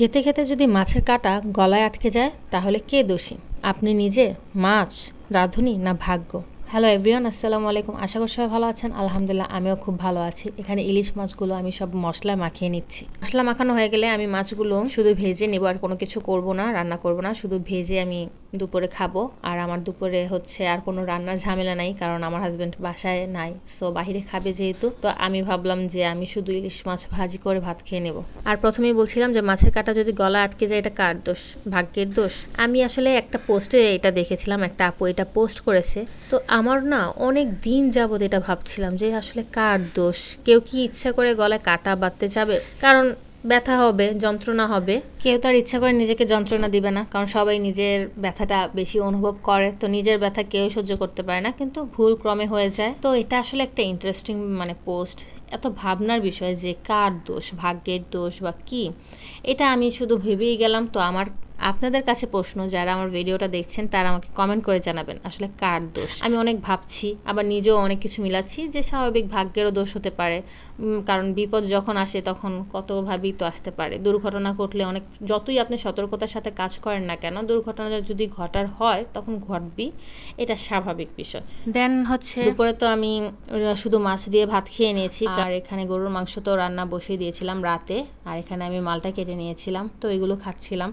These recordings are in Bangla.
খেতে খেতে যদি মাছের কাঁটা গলায় আটকে যায়, তাহলে কে দোষী? আপনি নিজে, মাছ, রাঁধুনি না ভাগ্য? হ্যালো এভরিওয়ান আসসালামু আলাইকুম। আশা করি সবাই ভালো আছেন। আলহামদুলিল্লাহ, আমিও খুব ভালো আছি। এখানে ইলিশ মাছগুলো আমি সব মশলা মাখিয়ে নিচ্ছি। মশলা মাখানো হয়ে গেলে আমি মাছগুলো শুধু ভেজে নেব, আর কোনো কিছু করব না, রান্না করব না। শুধু ভেজে আমি দুপুরে খাব। আর আমার দুপুরে হচ্ছে আর কোনো রান্নার ঝামেলা নাই, কারণ আমার হাজব্যান্ড বাসায় নাই সো বাহিরে খাবে যেহেতু। তো আমি ভাবলাম যে আমি শুধু ইলিশ মাছ ভাজি করে ভাত খেয়ে নেব। আর প্রথমেই বলছিলাম যে মাছের কাটা যদি গলা আটকে যায়, এটা কার দোষ? ভাগ্যের দোষ? আমি আসলে একটা পোস্টে এটা দেখেছিলাম, একটা আপু এটা পোস্ট করেছে। তো আমার না অনেক দিন যাবৎ এটা ভাবছিলাম যে আসলে কার দোষ? কেউ কি ইচ্ছা করে গলায় কাটা বাঁধতে যাবে? কারণ ব্যথা হবে, যন্ত্রণা হবে। কেউ তার ইচ্ছা করে নিজেকে যন্ত্রণা দিবে না, কারণ সবাই নিজের ব্যথাটা বেশি অনুভব করে। তো নিজের ব্যথা কেউ সহ্য করতে পারে না, কিন্তু ভুল ক্রমে হয়ে যায়। তো এটা আসলে একটা ইন্টারেস্টিং মানে পোস্ট এত ভাবনার বিষয় যে কার দোষ ভাগ্যের দোষ বা কি? এটা আমি শুধু ভেবেই গেলাম। তো আমার আপনাদের কাছে প্রশ্ন যারা আমার ভিডিওটা দেখছেন তারা আমাকে কমেন্ট করে জানাবেন আসলে কার দোষ। আমি অনেক ভাবছি আবার নিজেও অনেক কিছু মিলাচ্ছি যে স্বাভাবিক ভাগ্যেরও দোষ হতে পারে। কারণ বিপদ যখন আসে তখন কতভাবেই তো আসতে পারে। দুর্ঘটনা ঘটলে অনেক যতই আপনি সতর্কতার সাথে কাজ করেন না কেন দুর্ঘটনা যদি ঘটার হয় তখন ঘটবি এটা স্বাভাবিক বিষয়। দেন হচ্ছে দুপুরে তো আমি শুধু মাছ দিয়ে ভাত খেয়ে নিয়েছি। আর এখানে গরুর মাংস তো রান্না বসিয়ে দিয়েছিলাম রাতে, আর এখানে আমি মালটা কেটে নিয়েছিলাম, তো এগুলো খাচ্ছিলাম।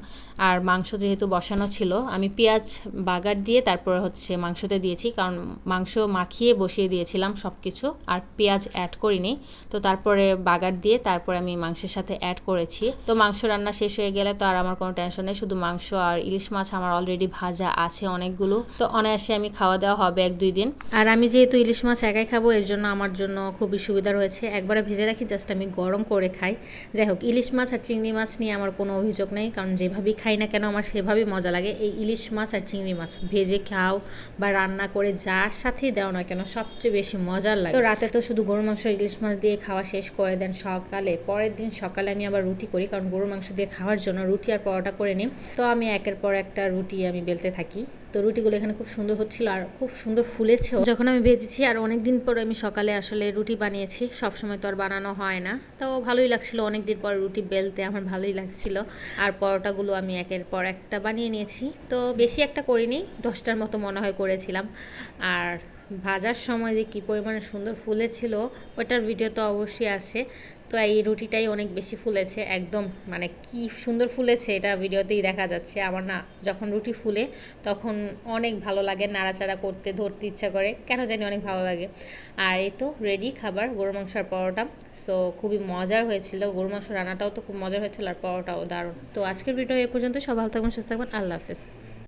আর মাংস যেহেতু বসানো ছিল, আমি পেঁয়াজ বাগার দিয়ে তারপর হচ্ছে মাংসতে দিয়েছি, কারণ মাংস মাখিয়ে বসিয়ে দিয়েছিলাম সব কিছু আর পেঁয়াজ অ্যাড করিনি। তো তারপরে বাগার দিয়ে তারপরে আমি মাংসের সাথে অ্যাড করেছি। তো মাংস রান্না শেষ হয়ে গেলে তো আর আমার কোনো টেনশন নেই, শুধু মাংস আর ইলিশ মাছ আমার অলরেডি ভাজা আছে অনেকগুলো। তো অনায়াসে আমি খাওয়া দাওয়া হবে এক দুই দিন। আর আমি যেহেতু ইলিশ মাছ একাই খাব, এর জন্য আমার জন্য খুবই সুবিধা রয়েছে। একবারে ভেজে রাখি জাস্ট আমি গরম করে খাই। যাই হোক, ইলিশ মাছ আর চিংড়ি মাছ নিয়ে আমার কোনো অভিযোগ নেই, কারণ যেভাবেই খাই না কেন আমার সেভাবেই মজা লাগে। এই ইলিশ মাছ আর চিংড়ি মাছ, ভেজে খাও বা রান্না করে যার সাথেই দাও না কেন, সবচেয়ে বেশি মজার লাগে। তো রাতে তো শুধু গরুর মাংস ইলিশ মাছ দিয়ে খাওয়া শেষ করে দেন সকালে। পরের দিন সকালে আমি আবার রুটি করি, কারণ গরুর মাংস দিয়ে খাওয়ার জন্য রুটি আর পরোটা করে নিই। তো আমি একের পর একটা রুটি আমি বেলতে থাকি। তো রুটিগুলো এখানে খুব সুন্দর হচ্ছিল আর খুব সুন্দর ফুলেছেও। যখন আমি ভেজেছি আর অনেক দিন পর আমি সকালে আসলে রুটি বানিয়েছি, সবসময় তো আর বানানো হয় না। তো ভালোই লাগছিল অনেক দিন পর রুটি বেলতে, আমার ভালোই লাগছিল। আর পরোটাগুলো আমি একের পর একটা বানিয়ে নিয়েছি। তো বেশি একটা করিনি, দশটার মতো মনে হয় করেছিলাম। আর ভাজার সময় যে কী পরিমাণে সুন্দর ফুলেছিল, ওটার ভিডিও তো অবশ্যই আছে। তো এই রুটিটাই অনেক বেশি ফুলেছে, একদম মানে কি সুন্দর ফুলেছে এটা ভিডিওতেই দেখা যাচ্ছে। আমার না যখন রুটি ফুলে তখন অনেক ভালো লাগে, নাড়াচাড়া করতে, ধরতে ইচ্ছা করে, কেন জানি অনেক ভালো লাগে। আর এই তো রেডি খাবার গরু মাংস আর পরোটা। সো খুবই মজার হয়েছিল গরু মাংস রান্নাটাও তো খুব মজার হয়েছিল আর পরোটাও দারুণ। তো আজকের ভিডিও এ পর্যন্ত সব ভালো থাকবেন, সুস্থ থাকবেন, আল্লাহ হাফেজ।